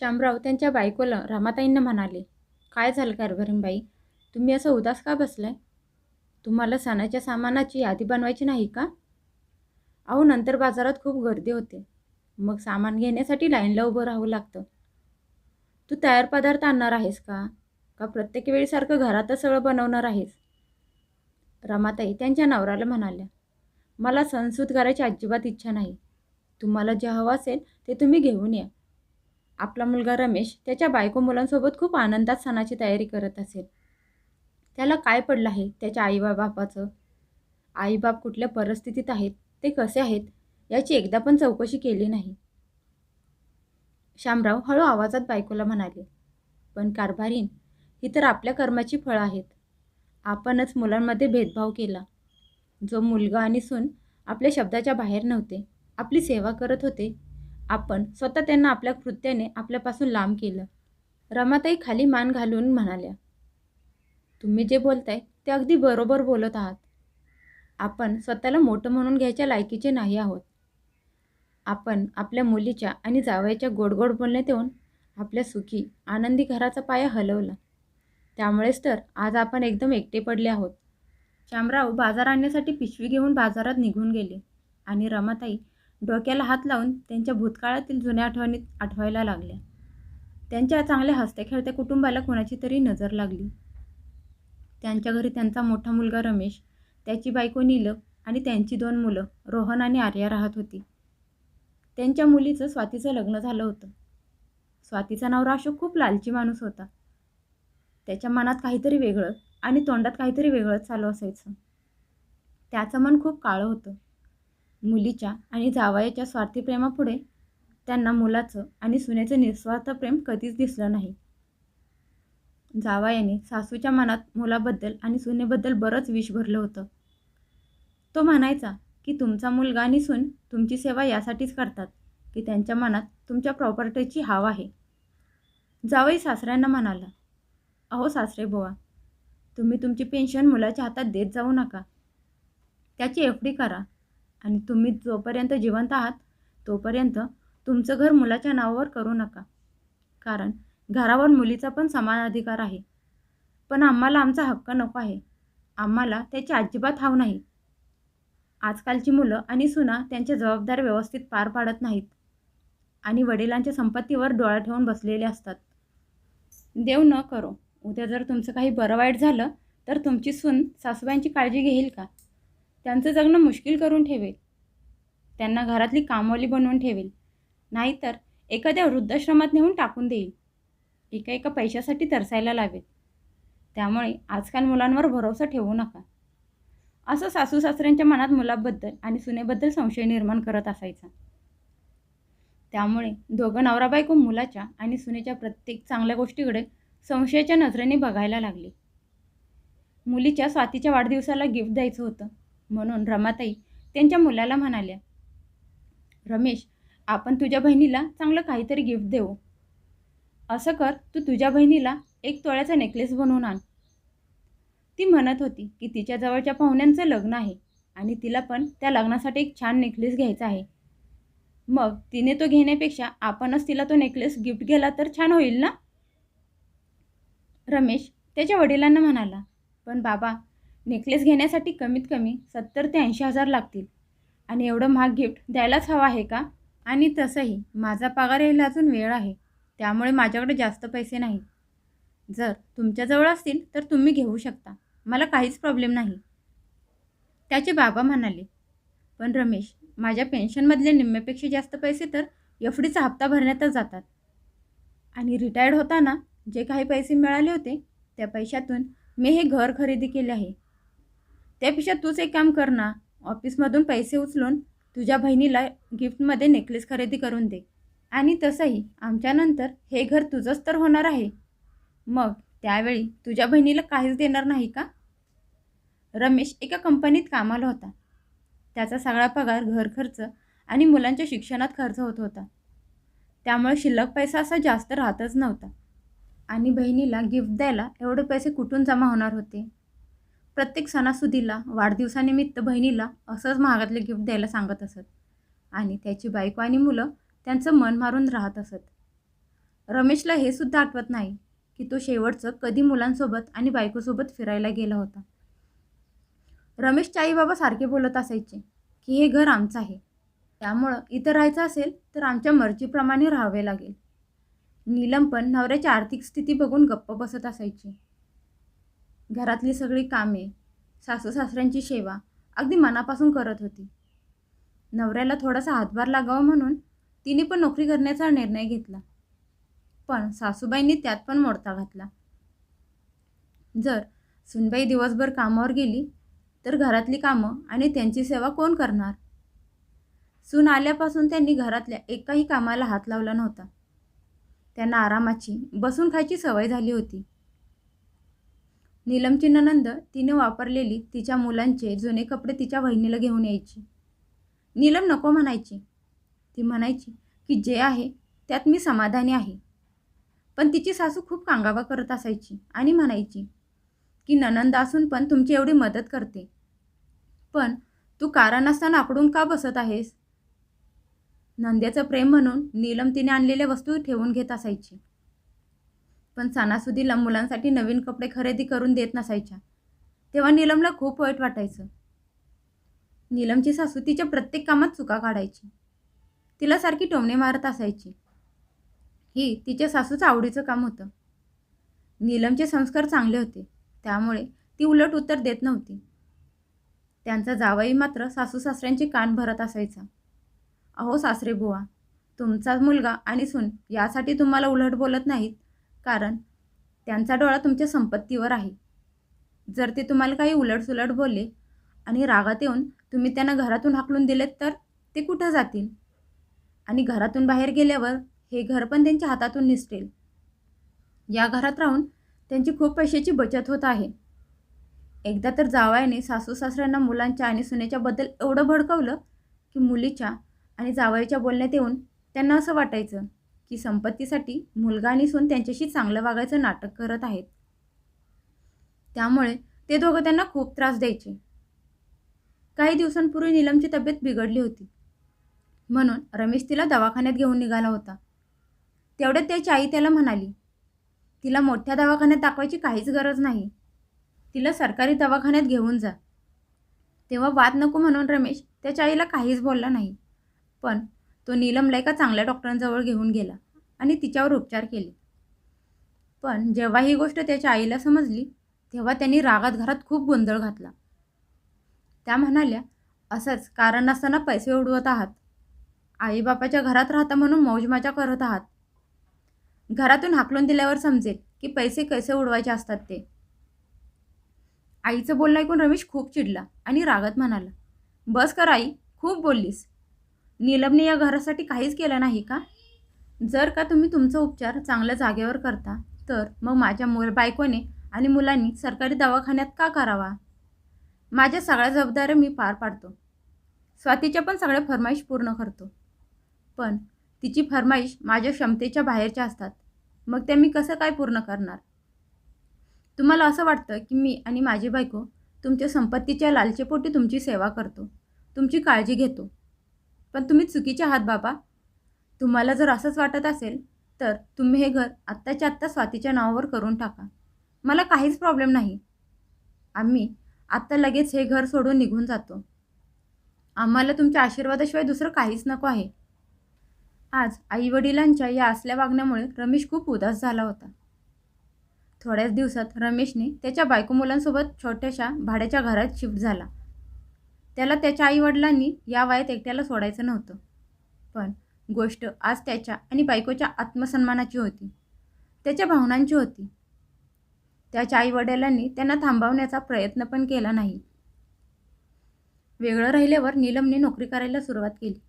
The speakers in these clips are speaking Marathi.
शामराव त्यांच्या बायकोला रामाताईंना म्हणाले काय झालं कारभारीणबाई तुम्ही असं उदास का बसलाय? तुम्हाला सणाच्या सामानाची यादी बनवायची नाही का? अहो नंतर बाजारात खूप गर्दी होते. मग सामान घेण्यासाठी लाईनला उभं राहावं लागतं. तू तयार पदार्थ आणणार आहेस का? का प्रत्येक वेळीसारखं घरातच सगळं बनवणार आहेस? रमाताई त्यांच्या नवऱ्याला म्हणाल्या मला संसूत करायची अजिबात इच्छा नाही. तुम्हाला जे हवं असेल ते तुम्ही घेऊन या. आपला मुलगा रमेश त्याच्या बायको मुलांसोबत खूप आनंदात सणाची तयारी करत असेल. त्याला काय पडलं आहे त्याच्या आईबापाचं? आईबाप कुठल्या परिस्थितीत आहेत? ते कसे आहेत? याची एकदा पण चौकशी केली नाही. शामराव हळू आवाजात बायकोला म्हणाले पण कारभारीन ही तर आपल्या कर्माची फळं आहेत. आपणच मुलांमध्ये भेदभाव केला. जो मुलगा आणि सून आपल्या शब्दाच्या बाहेर नव्हते आपली सेवा करत होते आपण स्वतः त्यांना आपल्या कृत्याने आपल्यापासून लांब केलं. रमाताई खाली मान घालून म्हणाल्या तुम्ही जे बोलताय ते अगदी बरोबर बोलत आहात. आपण स्वतःला मोठं म्हणून घ्यायच्या लायकीचे नाही आहोत. आपण आपल्या मुलीच्या आणि जावयाच्या गोडगोड बोलण्यात येऊन आपल्या सुखी आनंदी घराचा पाया हलवला. त्यामुळेच तर आज आपण एकदम एकटे पडले आहोत. शामराव बाजार आणण्यासाठी पिशवी घेऊन बाजारात निघून गेले आणि रमाताई डोक्याला हात लावून त्यांच्या भूतकाळातील जुन्या आठवणीत आठवायला लागल्या. त्यांच्या चांगल्या हसत्या खेळत्या कुटुंबाला कोणाची तरी नजर लागली. त्यांच्या घरी त्यांचा मोठा मुलगा रमेश त्याची बायको नीलम आणि त्यांची दोन मुलं रोहन आणि आर्या राहत होती. त्यांच्या मुलीचं स्वातीचं लग्न झालं होतं. स्वातीचा नवरा अशोक खूप लालची माणूस होता. त्याच्या मनात काहीतरी वेगळं आणि तोंडात काहीतरी वेगळंच चालू असायचं. त्याचं मन खूप काळं होतं. मुलीच्या आणि जावयाच्या स्वार्थी प्रेमापुढे त्यांना मुलाचं आणि सुनेचं निस्वार्थ प्रेम कधीच दिसलं नाही. जावयाने सासूच्या मनात मुलाबद्दल आणि सुनेबद्दल बरंच विष भरलं होतं. तो म्हणायचा की तुमचा मुलगा आणि सून तुमची सेवा यासाठीच करतात की त्यांच्या मनात तुमच्या प्रॉपर्टीची हाव आहे. जावई सासऱ्यांना म्हणाला अहो सासरे बुवा तुम्ही तुमची पेन्शन मुलाच्या हातात देत जाऊ नका. त्याची एफ डी करा आणि तुम्ही जोपर्यंत जिवंत आहात तोपर्यंत तुमचं घर मुलाच्या नावावर करू नका. कारण घरावर मुलीचा पण समान अधिकार आहे. पण आम्हाला आमचा हक्क नको आहे. आम्हाला त्याची अजिबात हाव नाही. आजकालची मुलं आणि सुना त्यांच्या जबाबदाऱ्या व्यवस्थित पार पाडत नाहीत आणि वडिलांच्या संपत्तीवर डोळा ठेवून बसलेले असतात. देव न करो. उद्या जर तुमचं काही बरं वाईट झालं तर तुमची सून सासूबाईंची काळजी घेईल का? त्यांचं जगणं मुश्किल करून ठेवेल. त्यांना घरातली कामवाली बनवून ठेवेल. नाहीतर एखाद्या वृद्धाश्रमात नेऊन टाकून देईल. एका एका पैशासाठी तरसायला लावेल. त्यामुळे आजकाल मुलांवर भरोसा ठेवू नका. असं सासू सासऱ्यांच्या मनात मुलाबद्दल आणि सुनेबद्दल संशय निर्माण करत असायचा. त्यामुळे दोघं नवरा बायको मुलाच्या आणि सुनेच्या प्रत्येक चांगल्या गोष्टीकडे संशयाच्या नजरेने बघायला लागले. मुलीच्या स्वातीच्या वाढदिवसाला गिफ्ट द्यायचं होतं. म्हणून रमाताई त्यांच्या मुलाला म्हणाल्या रमेश आपण तुझ्या बहिणीला चांगलं काहीतरी गिफ्ट देऊ. असं कर तू तुझ्या बहिणीला एक तोळ्याचा नेकलेस बनवून आण. ती म्हणत होती की तिच्या जवळच्या पाहुण्यांचं लग्न आहे आणि तिला पण त्या लग्नासाठी एक छान नेकलेस घ्यायचा आहे. मग तिने तो घेण्यापेक्षा आपणच तिला तो नेकलेस गिफ्ट गेला तर छान होईल ना? रमेश त्याच्या वडिलांना म्हणाला पण बाबा नेकलेस घेण्यासाठी कमीत कमी सत्तर ते ऐंशी हजार लागतील. आणि एवढं महाग गिफ्ट द्यायलाच हवं आहे का? आणि तसंही माझा पगार यायला अजून वेळ आहे. त्यामुळे माझ्याकडे जास्त पैसे नाही जर तुमच्याजवळ असतील तर तुम्ही घेऊ शकता. मला काहीच प्रॉब्लेम नाही. त्याचे बाबा म्हणाले पण रमेश माझ्या पेन्शनमधले निम्म्यापेक्षा जास्त पैसे तर एफ डीचा हप्ता भरण्यातच जातात. आणि रिटायर्ड होताना जे काही पैसे मिळाले होते त्या पैशातून मी हे घर खरेदी केले आहे. त्यापेक्षा तूच एक काम कर ना. ऑफिसमधून पैसे उचलून तुझ्या बहिणीला गिफ्टमध्ये नेकलेस खरेदी करून दे. आणि तसंही आमच्यानंतर हे घर तुझंच तर होणार आहे. मग त्यावेळी तुझ्या बहिणीला काहीच देणार नाही का? रमेश एका कंपनीत कामाला होता. त्याचा सगळा पगार घर खर्च आणि मुलांच्या शिक्षणात खर्च होत होता. त्यामुळे शिल्लक पैसा असा जास्त राहतच नव्हता. आणि बहिणीला गिफ्ट द्यायला एवढे पैसे कुठून जमा होणार होते? प्रत्येक सणासुदीला वाढदिवसानिमित्त बहिणीला असंच महागातले गिफ्ट द्यायला सांगत असत. आणि त्याची बायको आणि मुलं त्यांचं मन मारून राहत असत. रमेशला हे सुद्धा आठवत नाही की तो शेवटचं कधी मुलांसोबत आणि बायकोसोबत फिरायला गेला होता. रमेशच्या आईबाबा सारखे बोलत असायचे की हे घर आमचं आहे. त्यामुळं इथं राहायचं असेल तर आमच्या मर्जीप्रमाणे राहावे लागेल. नीलम पण नवऱ्याची आर्थिक स्थिती बघून गप्प बसत असायची. घरातली सगळी कामे सासू सासऱ्यांची सेवा अगदी मनापासून करत होती. नवऱ्याला थोडासा हातभार लागावा म्हणून तिने पण नोकरी करण्याचा निर्णय घेतला. पण सासूबाईंनी त्यात पण मोडता घातला. जर सुनबाई दिवसभर कामावर गेली तर घरातली कामं आणि त्यांची सेवा कोण करणार? सून आल्यापासून त्यांनी घरातल्या एकाही कामाला हात लावला नव्हता. त्यांना आरामाची बसून खायची सवय झाली होती. नीलमची ननंद तिने वापरलेली तिच्या मुलांचे जुने कपडे तिच्या बहिणीला घेऊन यायची. नीलम नको म्हणायची. ती म्हणायची की जे आहे त्यात मी समाधानी आहे. पण तिची सासू खूप कांगावा करत असायची आणि म्हणायची की ननंद असून पण तुमची एवढी मदत करते. पण तू कारण असताना आकडून का बसत आहेस? नंद्याचं प्रेम म्हणून नीलम तिने आणलेल्या वस्तू ठेवून घेत असायची. पण सणासुदीला मुलांसाठी नवीन कपडे खरेदी करून देत नसायच्या. तेव्हा नीलमला खूप वाईट वाटायचं. नीलमची सासू तिच्या प्रत्येक कामात चुका काढायची. तिला सारखी टोमणे मारत असायची. ही तिच्या सासूचं आवडीचं काम होतं. नीलमचे संस्कार चांगले होते. त्यामुळे ती उलट उत्तर देत नव्हती. त्यांचा जावई मात्र सासू सासऱ्यांचे कान भरत असायचा. अहो सासरे बुवा तुमचा मुलगा आणि सून यासाठी तुम्हाला उलट बोलत नाहीत. कारण त्यांचा डोळा तुमच्या संपत्तीवर आहे. जर ते तुम्हाला काही उलटसुलट बोलले आणि रागात येऊन तुम्ही त्यांना घरातून हाकलून दिलेत तर ते कुठं जातील? आणि घरातून बाहेर गेल्यावर हे घर पण त्यांच्या हातातून निसटेल. या घरात राहून त्यांची खूप पैशाची बचत होत आहे. एकदा तर जावयाने सासू सासऱ्यांना मुलांच्या आणि सुनेच्याबद्दल एवढं भडकवलं की मुलीच्या आणि जावयाच्या बोलण्यात येऊन त्यांना असं वाटायचं की संपत्तीसाठी मुलगा आणि सून त्यांच्याशी चांगलं वागायचं नाटक करत आहेत. त्यामुळे ते दोघं त्यांना खूप त्रास द्यायचे. काही दिवसांपूर्वी नीलमची तब्येत बिघडली होती. म्हणून रमेश तिला दवाखान्यात घेऊन निघाला होता. तेवढ्यात त्याची आई त्याला म्हणाली तिला मोठ्या दवाखान्यात दाखवायची काहीच गरज नाही. तिला सरकारी दवाखान्यात घेऊन जा. तेव्हा वाद नको म्हणून रमेश त्याच्या आईला काहीच बोलला नाही. पण तो नीलमला एका चांगल्या डॉक्टरांजवळ घेऊन गेला आणि तिच्यावर उपचार केले. पण जेव्हा ही गोष्ट त्याच्या आईला समजली तेव्हा त्यांनी रागात घरात खूप गोंधळ घातला. त्या म्हणाल्या असंच कारण नसताना पैसे उडवत आहात. आईबापाच्या घरात राहता म्हणून मौजमजा करत आहात. घरातून हाकलून दिल्यावर समजेल की पैसे कसे उडवायचे असतात ते. आईचं बोलणं ऐकून रमेश खूप चिडला आणि रागत म्हणाला बस कर आई खूप बोललीस. नीलमने या घरासाठी काहीच केलं नाही का? जर का तुम्ही तुमचा उपचार चांगल्या जागेवर करता तर मग माझ्या मुल बायकोने आणि मुलांनी सरकारी दवाखान्यात का करावा? माझ्या सगळ्या जबाबदाऱ्या मी पार पाडतो. स्वातीच्या पण सगळ्या फरमाईश पूर्ण करतो. पण तिची फरमाईश माझ्या क्षमतेच्या बाहेरच्या असतात. मग त्या मी कसं काय पूर्ण करणार? तुम्हाला असं वाटतं की मी आणि माझी बायको तुमच्या संपत्तीच्या लालचेपोटी तुमची सेवा करतो. तुमची काळजी घेतो. पण तुम्ही चुकीचे आहात बाबा. तुम्हाला जर असंच वाटत असेल तर तुम्ही हे घर आत्ताच्या आत्ता स्वातीच्या नावावर करून टाका. मला काहीच प्रॉब्लेम नाही. आम्ही आत्ता लगेच हे घर सोडून निघून जातो. आम्हाला तुमच्या आशीर्वादाशिवाय दुसरं काहीच नको आहे. आज आईवडिलांच्या या असल्या वागण्यामुळे रमेश खूप उदास झाला होता. थोड्याच दिवसात रमेशने त्याच्या बायको मुलांसोबत छोट्याशा भाड्याच्या घरात शिफ्ट झाला. त्याला त्याच्या आईवडिलांनी या वयात एकट्याला सोडायचं नव्हतं. पण गोष्ट आज त्याच्या आणि बायकोच्या आत्मसन्मानाची होती. त्याच्या भावनांची होती. त्याच्या आईवडिलांनी त्यांना थांबवण्याचा प्रयत्न पण केला नाही. वेगळं राहिल्यावर नीलमने नोकरी करायला सुरुवात केली.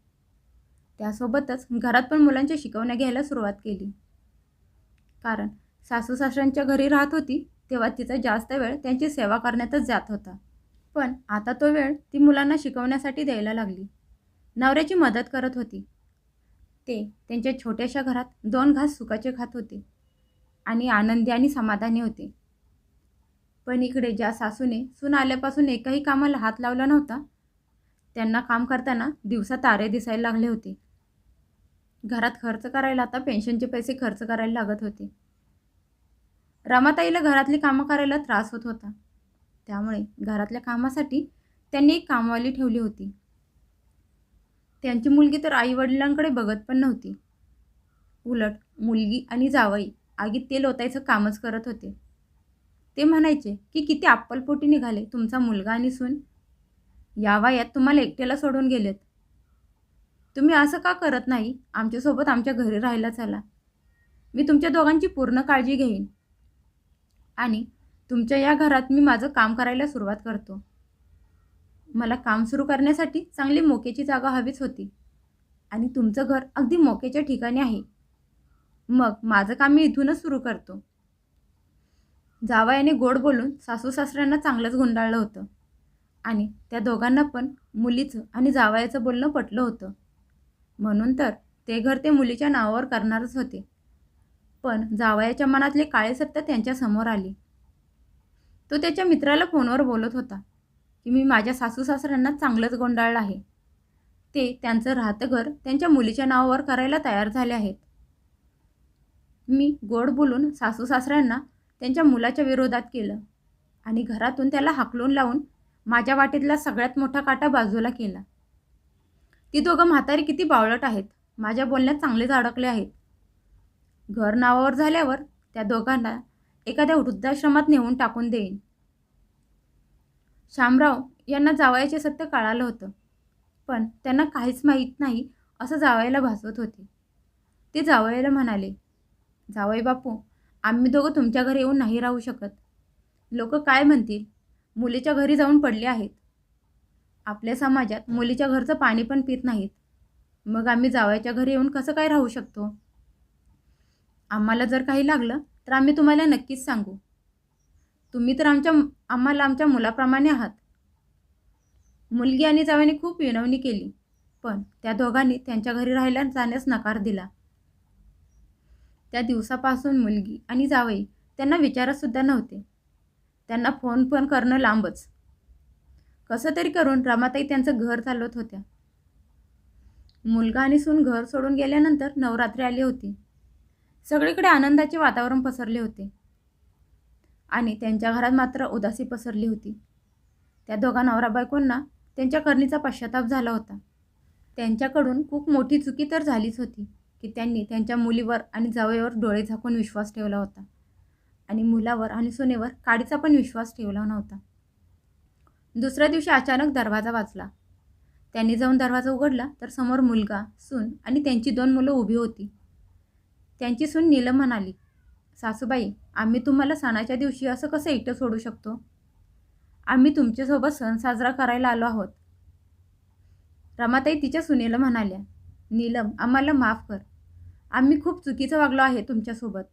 त्यासोबतच घरात पण मुलांच्या शिकवण्या घ्यायला सुरुवात केली. कारण सासू सासऱ्यांच्या घरी राहत होती तेव्हा तिचा जास्त वेळ त्यांची सेवा करण्यातच जात होता. पण आता तो वेळ ती मुलांना शिकवण्यासाठी द्यायला लागली. नवऱ्याची मदत करत होती. ते त्यांच्या छोट्याशा घरात दोन घास सुखाचे खात होते आणि आनंदी आणि समाधानी होते. पण इकडे ज्या सासूने सून आल्यापासून एकाही कामाला हात लावला नव्हता त्यांना काम करताना दिवसा तारे दिसायला लागले होते. घरात खर्च करायला आता पेन्शनचे पैसे खर्च करायला लागत होते. रमाताईला घरातली कामं करायला त्रास होत होता. त्यामुळे घरातल्या कामासाठी त्यांनी एक कामवाली ठेवली होती. त्यांची मुलगी तर आईवडिलांकडे बघत पण नव्हती. उलट मुलगी आणि जावई आगीत तेल ओतायचं कामच करत होते. ते म्हणायचे की किती अप्पलपोटी निघाले तुमचा मुलगा आणि सून. या वयात तुम्हाला एकट्याला सोडून गेलेत. तुम्ही असं का करत नाही? आमच्यासोबत आमच्या घरी राहायला चला. मी तुमच्या दोघांची पूर्ण काळजी घेईन. आणि तुमच्या या घरात मी माझं काम करायला सुरुवात करतो. मला काम सुरू करण्यासाठी चांगली मोक्याची जागा हवीच होती. आणि तुमचं घर अगदी मोक्याच्या ठिकाणी आहे. मग माझं काम मी इथूनच सुरू करतो. जावयाने गोड बोलून सासू सासऱ्यांना चांगलंच गुंडाळलं होतं. आणि त्या दोघांना पण मुलीचं आणि जावयाचं बोलणं पटलं होतं. म्हणून तर ते घर ते मुलीच्या नावावर करणारच होते. पण जावयाच्या मनातले काळे सत्य त्यांच्यासमोर आले. तो त्याच्या मित्राला फोनवर बोलत होता की मी माझ्या सासू सासऱ्यांना चांगलंच गोंडाळलं आहे. ते त्यांचं राहतं घर त्यांच्या मुलीच्या नावावर करायला तयार झाले आहेत. मी गोड बोलून सासू सासऱ्यांना त्यांच्या मुलाच्या विरोधात केलं आणि घरातून त्याला हाकलून लावून माझ्या वाटेतला सगळ्यात मोठा काटा बाजूला केला. ती दोघं म्हातारी किती बावळट आहेत माझ्या बोलण्यात चांगलेच अडकले आहेत. घर नावावर झाल्यावर त्या दोघांना एखाद्या वृद्धाश्रमात नेऊन टाकून देईन. शामराव यांना जावयाचे सत्य कळालं होतं पण त्यांना काहीच माहीत नाही असं जावयाला भासवत होते. ते जावयाला म्हणाले जावई बापू आम्ही दोघं तुमच्या घरी येऊन नाही राहू शकत. लोक काय म्हणतील? मुलीच्या घरी जाऊन पडले आहेत. आपल्या समाजात मुलीच्या घरचं पाणी पण पित नाहीत. मग आम्ही जावयाच्या घरी येऊन कसं काय राहू शकतो? आम्हाला जर काही लागलं तर आम्ही तुम्हाला नक्कीच सांगू. तुम्ही तर आमच्या आम्हाला आमच्या मुलाप्रमाणे आहात. मुलगी आणि जावाने खूप विनवणी केली पण त्या दोघांनी त्यांच्या घरी राहायला जाण्यास नकार दिला. त्या दिवसापासून मुलगी आणि जावई त्यांना विचारतसुद्धा नव्हते. त्यांना फोन पण करणं लांबच. कसं तरी करून रमाताई त्यांचं घर चालवत होत्या. मुलगा आणि सून घर सोडून गेल्यानंतर नवरात्री आली होती. सगळीकडे आनंदाचे वातावरण पसरले होते. आणि त्यांच्या घरात मात्र उदासी पसरली होती. त्या दोघा नवरा बायकोंना त्यांच्या करणीचा पश्चाताप झाला होता. त्यांच्याकडून खूप मोठी चुकी तर झालीच होती की त्यांनी त्यांच्या मुलीवर आणि जावयावर डोळे झाकून विश्वास ठेवला होता. आणि मुलावर आणि सुनेवर काडीचा पण विश्वास ठेवला नव्हता. दुसऱ्या दिवशी अचानक दरवाजा वाचला त्यांनी जाऊन दरवाजा उघडला तर समोर मुलगा सून आणि त्यांची दोन मुलं उभी होती. त्यांची सून नीलम म्हणाली सासूबाई आम्ही तुम्हाला सणाच्या दिवशी असं कसं एकटं सोडू शकतो? आम्ही तुमच्यासोबत सण साजरा करायला आलो आहोत. रमाताई तिच्या सुनेला म्हणाल्या नीलम आम्हाला माफ कर. आम्ही खूप चुकीचं वागलो आहे तुमच्यासोबत.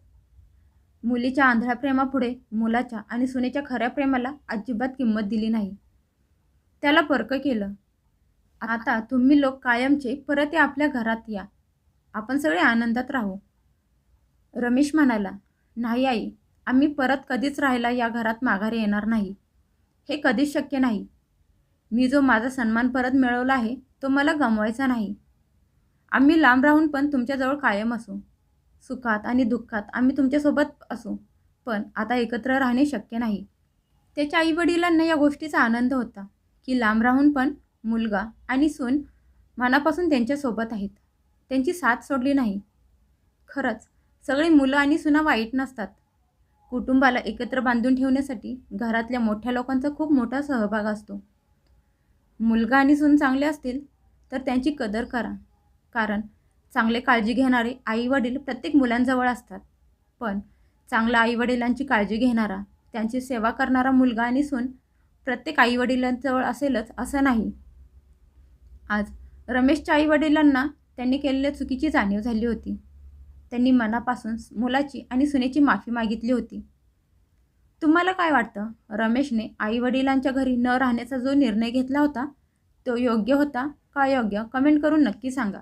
मुलीच्या आंधळ्या प्रेमापुढे मुलाच्या आणि सुनेच्या खऱ्या प्रेमाला अजिबात किंमत दिली नाही. त्याला पर्क केलं. आता तुम्ही लोक कायमचे परत या आपल्या घरात या. आपण सगळे आनंदात राहू. रमेश म्हणाला नाही आई आम्ही परत कधीच राहायला या घरात माघारी येणार नाही. हे कधीच शक्य नाही. मी जो माझा सन्मान परत मिळवला आहे तो मला गमवायचा नाही. आम्ही लांब राहून पण तुमच्याजवळ कायम असू. सुखात आणि दुःखात आम्ही तुमच्यासोबत असू पण आता एकत्र राहणे शक्य नाही. त्याच्या आईवडिलांना या गोष्टीचा आनंद होता की लांब राहून पण मुलगा आणि सून मनापासून त्यांच्यासोबत आहेत. त्यांची साथ सोडली नाही. खरंच सगळी मुलं आणि सुना वाईट नसतात. कुटुंबाला एकत्र बांधून ठेवण्यासाठी घरातल्या मोठ्या लोकांचा खूप मोठा सहभाग असतो. मुलगा आणि सून चांगले असतील तर त्यांची कदर करा. कारण चांगले काळजी घेणारे आई वडील प्रत्येक मुलांजवळ असतात. पण चांगल्या आईवडिलांची काळजी घेणारा त्यांची सेवा करणारा मुलगा आणि सून प्रत्येक आईवडिलांजवळ असेलच असं नाही. आज रमेशच्या आईवडिलांना त्यांनी केलेल्या चुकीची जाणीव झाली होती. त्यांनी मनापासून मुलाची आणि सुनेची माफी मागितली होती. तुम्हाला काय वाटतं? रमेशने आईवडिलांच्या घरी न राहण्याचा जो निर्णय घेतला होता तो योग्य होता का योग्य? कमेंट करून नक्की सांगा.